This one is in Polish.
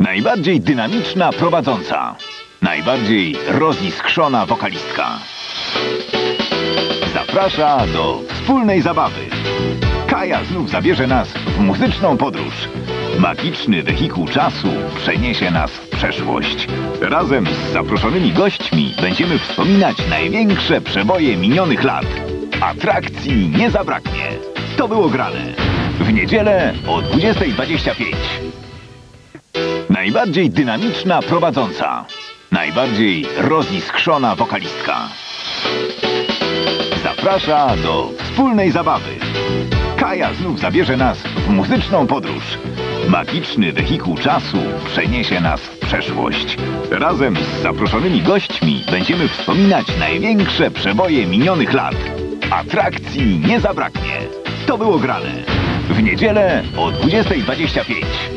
Najbardziej dynamiczna prowadząca. Najbardziej roziskrzona wokalistka. Zaprasza do wspólnej zabawy. Kaja znów zabierze nas w muzyczną podróż. Magiczny wehikuł czasu przeniesie nas w przeszłość. Razem z zaproszonymi gośćmi będziemy wspominać największe przeboje minionych lat. Atrakcji nie zabraknie. To było grane. W niedzielę o 20.25. Najbardziej dynamiczna prowadząca. Najbardziej roziskrzona wokalistka. Zaprasza do wspólnej zabawy. Kaja znów zabierze nas w muzyczną podróż. Magiczny wehikuł czasu przeniesie nas w przeszłość. Razem z zaproszonymi gośćmi będziemy wspominać największe przeboje minionych lat. Atrakcji nie zabraknie. To było grane. W niedzielę o 20.25.